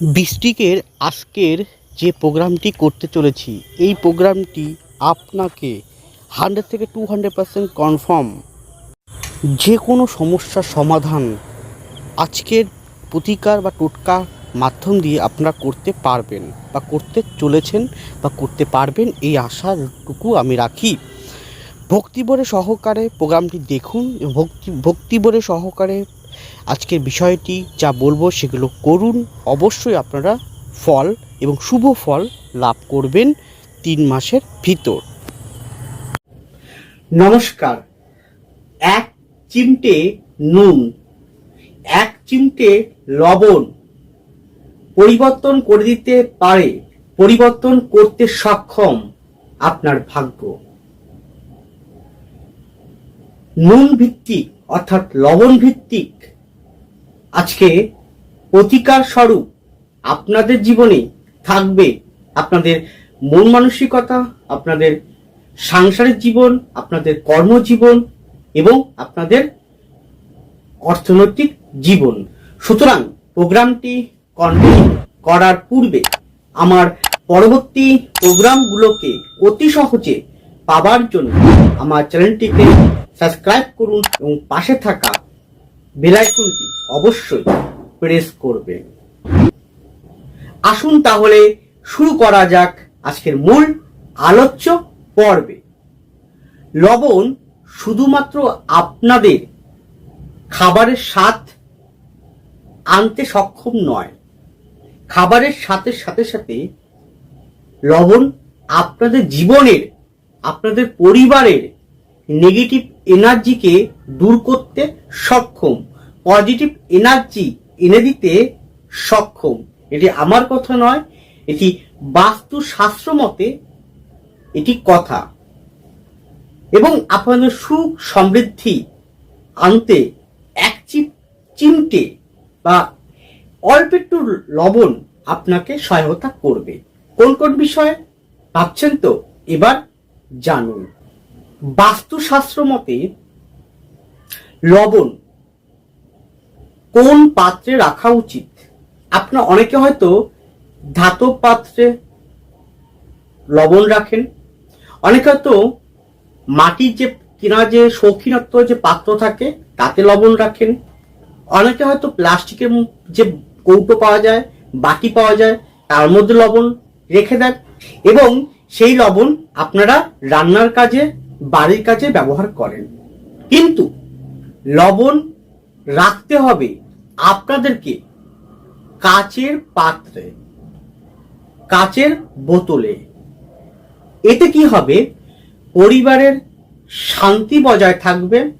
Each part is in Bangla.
বৃষ্টিকের আজকের যে প্রোগ্রামটি করতে চলেছি, এই প্রোগ্রামটি আপনাকে হান্ড্রেড থেকে টু হান্ড্রেড পার্সেন্ট কনফার্ম যে কোনো সমস্যার সমাধান আজকের প্রতিকার বা টোটকা মাধ্যম দিয়ে আপনারা করতে পারবেন বা করতে চলেছেন বা করতে পারবেন এই আশাটুকু আমি রাখি। ভক্তিবরে সহকারে প্রোগ্রামটি দেখুন ভক্তি ভক্তিবরে সহকারে আজকের বিষয়টি যা বলব সেগুলো করুন। অবশ্যই আপনারা ফল এবং শুভ ফল লাভ করবেন তিন মাসের ভিতর। নমস্কার। এক চিমটে নুন, এক চিমটে লবণ পরিবর্তন করে দিতে পারে, পরিবর্তন করতে সক্ষম আপনার ভাগ্য। নুন ভিত্তিক অর্থাৎ লবণ ভিত্তিক আজকে প্রতিকার স্বরূপ আপনাদের জীবনে থাকবে আপনাদের মন মানসিকতা, আপনাদের সাংসারিক জীবন, আপনাদের কর্মজীবন এবং আপনাদের অর্থনৈতিক জীবন। সুতরাং প্রোগ্রামটি কন্টিনিউ করার পূর্বে আমার পরবর্তী প্রোগ্রামগুলোকে অতি সহজে পাবার জন্য আমার চ্যানেলটিকে সাবস্ক্রাইব করুন এবং পাশে থাকা বেলাইকনটি অবশ্যই প্রেস করবেন আসুন তাহলে শুরু করা যাক আজকের মূল আলোচ্য পর্বে। লবণ শুধুমাত্র আপনাদের খাবারের স্বাদ আনতে সক্ষম নয়। খাবারের সাথে সাথে সাথে লবণ আপনাদের জীবনের, আপনাদের পরিবারের নেগেটিভ এনার্জিকে দূর করতে সক্ষম। পজিটিভ এনার্জি এনে দিতে সক্ষম। এটি আমার কথা নয়, এটি বাস্তু শাস্ত্র মতে এটি কথা। এবং আপনাদের সুখ সমৃদ্ধি আনতে এক চিপ চিমটে বা অল্প একটু লবণ আপনাকে সহায়তা করবে। কোন কোন বিষয়ে ভাবছেন তো? এবার জানুন। বাস্তুশাস্ত্র মতে, লবণ কোন পাত্রে রাখা উচিত? আপনার অনেকে হয়তো ধাতব পাত্রে লবণ রাখেন। অনেকে হয়তো মাটির যে কিনা যে শৌখিনত্ব যে পাত্র থাকে, তাতে লবণ রাখেন। অনেকে হয়তো প্লাস্টিকের যে কৌটো পাওয়া যায়, বাটি পাওয়া যায়, তার মধ্যে লবণ রেখে দেন। এবং সেই লবণ আপনারা রান্নার কাজে বাড়ির কাজে ব্যবহার করেন। কিন্তু লবণ রাখতে হবে আপনাদেরকে কাচের পাত্রে, কাচের বোতলে। এতে কি হবে? পরিবারের শান্তি বজায় থাকবে।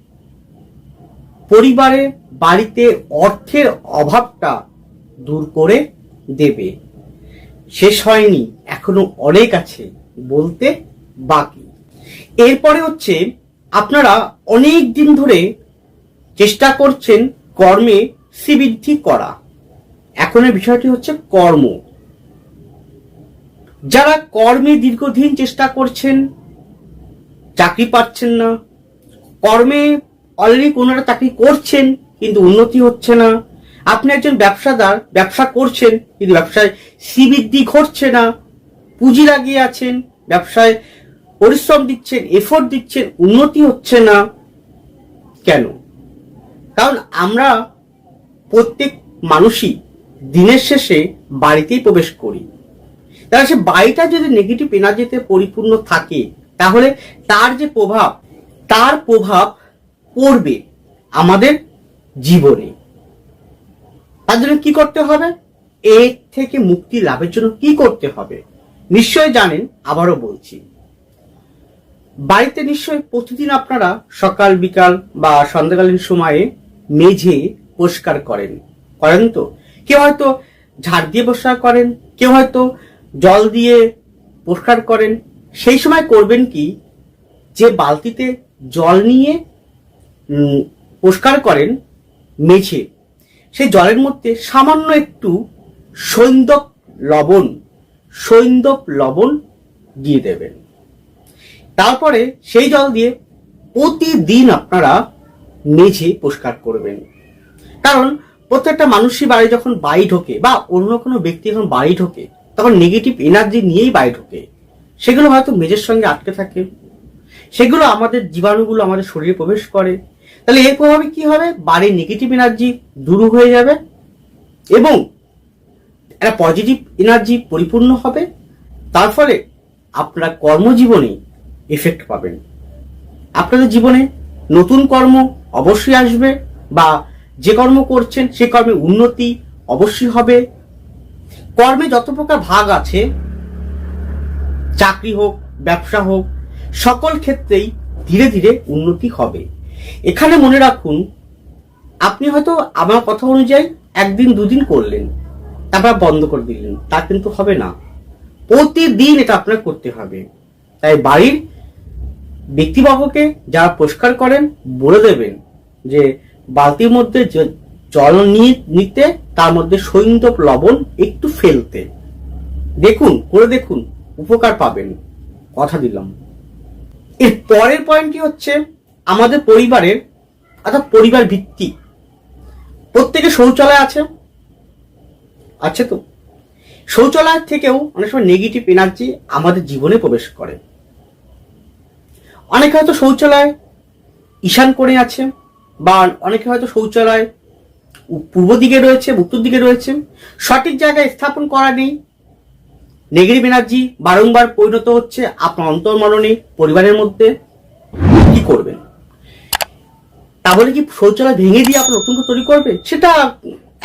পরিবারে বাড়িতে অর্থের অভাবটা দূর করে দেবে। শেষ হয়নি, এখনও অনেক আছে বলতে বাকি। এরপরে হচ্ছে আপনারা অনেক দিন ধরে চেষ্টা করছেন কর্মে শ্রীবৃদ্ধি করা। এখন এর বিষয়টি হচ্ছে কর্ম। যারা কর্মে দীর্ঘদিন চেষ্টা করছেন, চাকরি পাচ্ছেন না, কর্মে অলরেডি কোনো একটা চাকরি করছেন, কিন্তু উন্নতি হচ্ছে না, আপনি একজন ব্যবসাদার, ব্যবসা করছেন, কিন্তু ব্যবসায় শ্রীবৃদ্ধি ঘটছে না, পুঁজি লাগিয়ে আছেন, ব্যবসায় পরিশ্রম দিচ্ছেন এফোর্ট দিচ্ছেন, উন্নতি হচ্ছে না, কেন? কারণ আমরা প্রত্যেক মানুষই দিনের শেষে বাড়িতেই প্রবেশ করি। তাহলে সে বাড়িটা যদি নেগেটিভ এনার্জিতে পরিপূর্ণ থাকে, তাহলে তার যে প্রভাব, তার প্রভাব পড়বে আমাদের জীবনে। তার জন্য কি করতে হবে? এর থেকে মুক্তি লাভের জন্য কি করতে হবে? নিশ্চয় জানেন, আবারও বলছি। বাড়িতে নিশ্চয় প্রতিদিন আপনারা সকাল, বিকাল বা সন্ধ্যাকালীন সময়ে মেঝে পরিষ্কার করেন। করেন তো? কেউ হয়তো ঝাড় দিয়ে পরিষ্কার করেন, কেউ হয়তো জল দিয়ে পরিষ্কার করেন। সেই সময় করবেন কি? যে বালতিতে জল নিয়ে পরিষ্কার করেন মেঝে। সেই জলের মধ্যে সামান্য একটু সৈন্দব লবণ সৈন্দব লবণ দিয়ে দেবেন। তারপরে সেই জল দিয়ে প্রতিদিন আপনারা মেঝে পরিষ্কার করবেন। কারণ প্রত্যেকটা মানুষই বাড়ি যখন বাড়ি ঢোকে বা অন্য কোনো ব্যক্তি যখন বাড়ি ঢোকে, তখন নেগেটিভ এনার্জি নিয়েই বাড়ি ঢোকে। সেগুলো হয়তো মেজের সঙ্গে আটকে থাকে। সেগুলো আমাদের জীবাণুগুলো আমাদের শরীরে প্রবেশ করে। তাহলে এর প্রভাবে কি হবে? বাড়ির নেগেটিভ এনার্জি দূর হয়ে যাবে এবং একটা পজিটিভ এনার্জি পরিপূর্ণ হবে। তার ফলে আপনারা কর্মজীবনে এফেক্ট পাবেন। আপনাদের জীবনে নতুন কর্ম অবশ্যই আসবে বা যে কর্ম করছেন, সে কর্মে উন্নতি অবশ্যই হবে। কর্মে যত প্রকার ভাগ আছে, চাকরি হোক, ব্যবসা হোক, সকল ক্ষেত্রেই ধীরে ধীরে উন্নতি হবে। এখানে মনে রাখুন, আপনি হয়তো আমার কথা অনুযায়ী একদিন, দুদিন করলেন, তারপর বন্ধ করে দিলেন। তা কিন্তু হবে না। প্রতিদিন এটা আপনার করতে হবে। তাই বাড়ির ব্যক্তিবর্গকে যারা পরিষ্কার করেন, বলে দেবেন যে বালতির মধ্যে জল নিতে, তার মধ্যে সৈন্দব লবণ একটু ফেলতে। দেখুন, করে দেখুন, উপকার পাবেন। কথা দিলাম। এর পরের পয়েন্টটি হচ্ছে আমাদের পরিবারের, অর্থাৎ পরিবার ভিত্তিক প্রত্যেকে শৌচালয় আছে? আছে তো? শৌচালয় থেকেও অনেক সময় নেগেটিভ এনার্জি আমাদের জীবনে প্রবেশ করে। অনেকে হয়তো শৌচালয় ঈশান করে আছে, বা অনেকে হয়তো শৌচালয় পূর্ব দিকে রয়েছে, উত্তর দিকে রয়েছে। সঠিক জায়গায় স্থাপন করা নেই। নেগেটিভ এনার্জি বারংবার পরিণত হচ্ছে আপনার অন্তর্মরণে পরিবারের মধ্যে। কি করবেন? তাহলে কি শৌচালয় ভেঙে দিয়ে আপনার নতুন তৈরি করবে? সেটা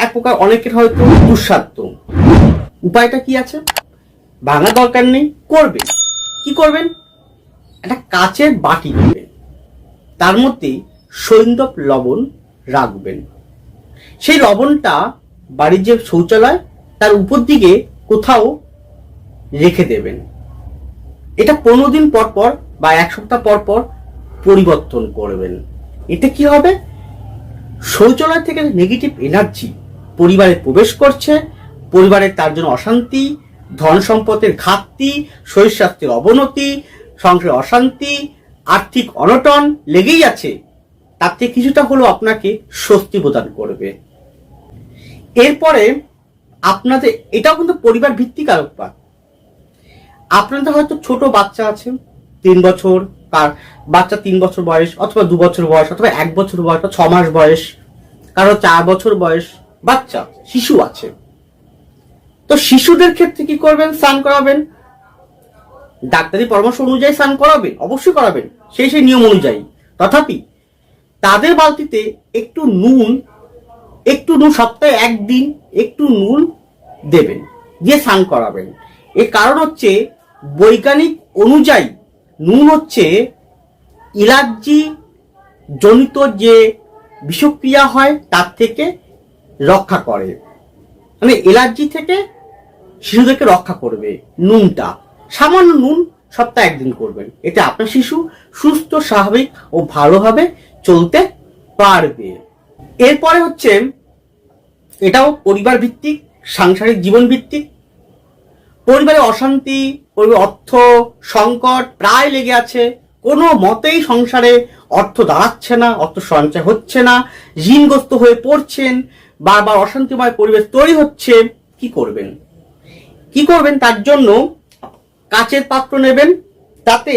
এক প্রকার অনেকের হয়তো দুঃসাধ্য। উপায়টা কি আছে? ভাঙা দরকার নেই। করবে কি করবেন? একটা কাচের বাটি নেবেন তার মধ্যে সৈন্দব লবণ রাখবেন। সেই লবণটা বাড়ির যে শৌচালয়, তার উপর দিকে কোথাও রেখে দেবেন। এটা পনেরো দিন পর পর বা এক সপ্তাহ পর পর পরিবর্তন করবেন। এতে কি হবে? শৌচালয় থেকে নেগেটিভ এনার্জি পরিবারে প্রবেশ করছে। পরিবারে তার জন্য অশান্তি ধন সম্পদের ঘাটতি, শরীর স্বাস্থ্যের অবনতি সংসারে অশান্তি, আর্থিক অনটন লেগেই আছে থেকে কিছুটা হলেও আপনাকে স্বস্তি প্রদান করবে। এরপরে আপনাদের, এটাও কিন্তু পরিবার ভিত্তিক আলোকপাত। আপনাদের হয়তো ছোট বাচ্চা আছে, তিন বছর, কার বাচ্চা তিন বছর বয়স অথবা দু বছর বয়স অথবা এক বছর বয়স বা ছ মাস বয়স, কারও চার বছর বয়স বাচ্চা, শিশু আছে। তো শিশুদের ক্ষেত্রে কি করবেন? স্নান করাবেন ডাক্তারি পরামর্শ অনুযায়ী স্নান করাবেন, অবশ্যই করাবেন, সেই সেই নিয়ম অনুযায়ী। তথাপি তাদের বালতিতে একটু নুন একটু নুন, সপ্তাহে একদিন একটু নুন দেবেন, দিয়ে স্নান করাবেন। এর কারণ হচ্ছে বৈজ্ঞানিক অনুযায়ী নুন হচ্ছে ইলার্জি জনিত যে বিষক্রিয়া হয় তার থেকে রক্ষা করে। মানে এলার্জি থেকে শিশুদেরকে রক্ষা করবে নুনটা। সামান্য নুন সপ্তাহে একদিন করবেন। এতে আপনার শিশু সুস্থ, স্বাভাবিক ও ভালোভাবে চলতে পারবে। এরপরে হচ্ছে, এটাও পরিবার ভিত্তিক সাংসারিক জীবন ভিত্তিক পরিবারে অশান্তি, পরিবার অর্থ সংকট প্রায় লেগে আছে। কোনো মতেই সংসারে অর্থ দাঁড়াচ্ছে না, অর্থ সঞ্চয় হচ্ছে না। ঋণগ্রস্ত হয়ে পড়ছেন, বারবার অশান্তিময় পরিবেশ তৈরি হচ্ছে। কি করবেন? কি করবেন? তার জন্য কাচের পাত্র নেবেন, তাতে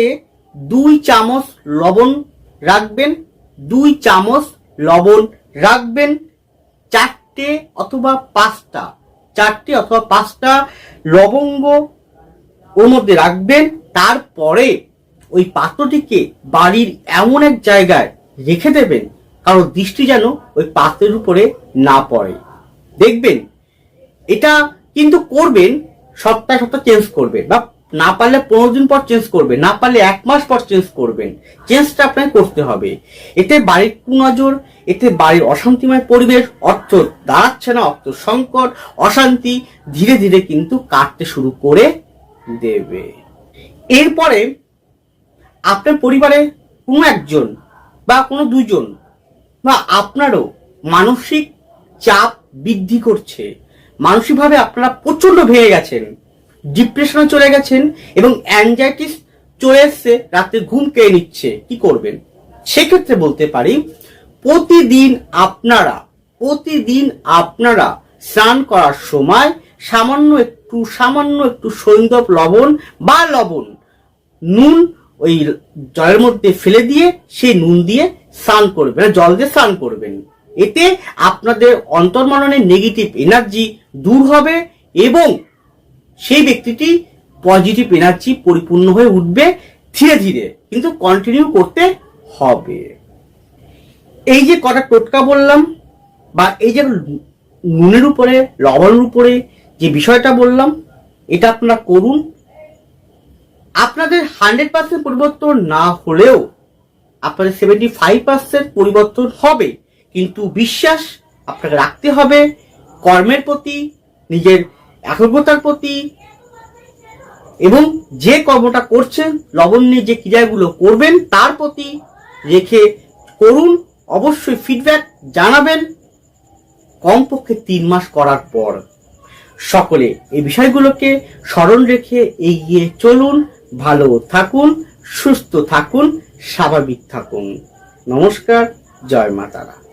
দুই চামচ লবণ রাখবেন, দুই চামচ লবণ রাখবেন, চারটে অথবা পাঁচটা, চারটে অথবা পাঁচটা লবঙ্গ ওর মধ্যে রাখবেন, তারপরে ওই পাত্রটিকে বাড়ির এমন এক জায়গায় রেখে দেবেন, কারণ দৃষ্টি যেন ওই পাত্রের উপরে না পড়ে। দেখবেন, এটা কিন্তু করবেন, সপ্তাহে সপ্তাহে চেঞ্জ করবেন, বা না পারলে পনেরো দিন পর চেঞ্জ করবেন, না পারলে এক মাস পর চেঞ্জ করবেন। চেঞ্জটা আপনাকে করতে হবে। এতে বাড়ির কুনজর, এতে বাড়ির অশান্তিময় পরিবেশ, অর্থ দাঁড়াচ্ছে না, অর্থ সংকট, অশান্তি ধীরে ধীরে কিন্তু কাটতে শুরু করে দেবে। এরপরে আপনার পরিবারে কোনো একজন বা কোনো দুজন বা আপনারও মানসিক চাপ বৃদ্ধি করছে। মানসিকভাবে আপনারা প্রচণ্ড ভেঙে গেছেন। ডিপ্রেশনে চলে গেছেন এবং অ্যাংজাইটিস চলে এসছে, রাতে ঘুম কেড়ে নিচ্ছে। কি করবেন? সেক্ষেত্রে বলতে পারি, প্রতিদিন আপনারা প্রতিদিন আপনারা স্নান করার সময় সামান্য একটু সামান্য একটু সৈন্দব লবণ বা লবণ, নুন ওই জলের মধ্যে ফেলে দিয়ে সেই নুন দিয়ে স্নান করবেন মানে জল দিয়ে স্নান করবেন। এতে আপনাদের অন্তর্মননের নেগেটিভ এনার্জি দূর হবে এবং সেই ব্যক্তিটি পজিটিভ এনার্জি পরিপূর্ণ হয়ে উঠবে ধীরে ধীরে, কিন্তু কন্টিনিউ করতে হবে। এই যে কটা টোটকা বললাম, বা এই যে নুনের উপরে, লবণের উপরে যে বিষয়টা বললাম, এটা আপনারা করুন। আপনাদের হান্ড্রেড পার্সেন্ট পরিবর্তন না হলেও আপনাদের সেভেন্টি ফাইভ পার্সেন্ট পরিবর্তন হবে, কিন্তু বিশ্বাস আপনাকে রাখতে হবে, কর্মের প্রতি, নিজের একগ্রতার প্রতি এবং যে কর্মটা করছেন লবণ্যে যে ক্রিয়াগুলো করবেন, তার প্রতি রেখে করুন, অবশ্যই ফিডব্যাক জানাবেন। কমপক্ষে তিন মাস করার পর সকলে এই বিষয়গুলোকে স্মরণ রেখে এগিয়ে চলুন, ভালো থাকুন, সুস্থ থাকুন, স্বাভাবিক থাকুন। নমস্কার, জয় মা তারা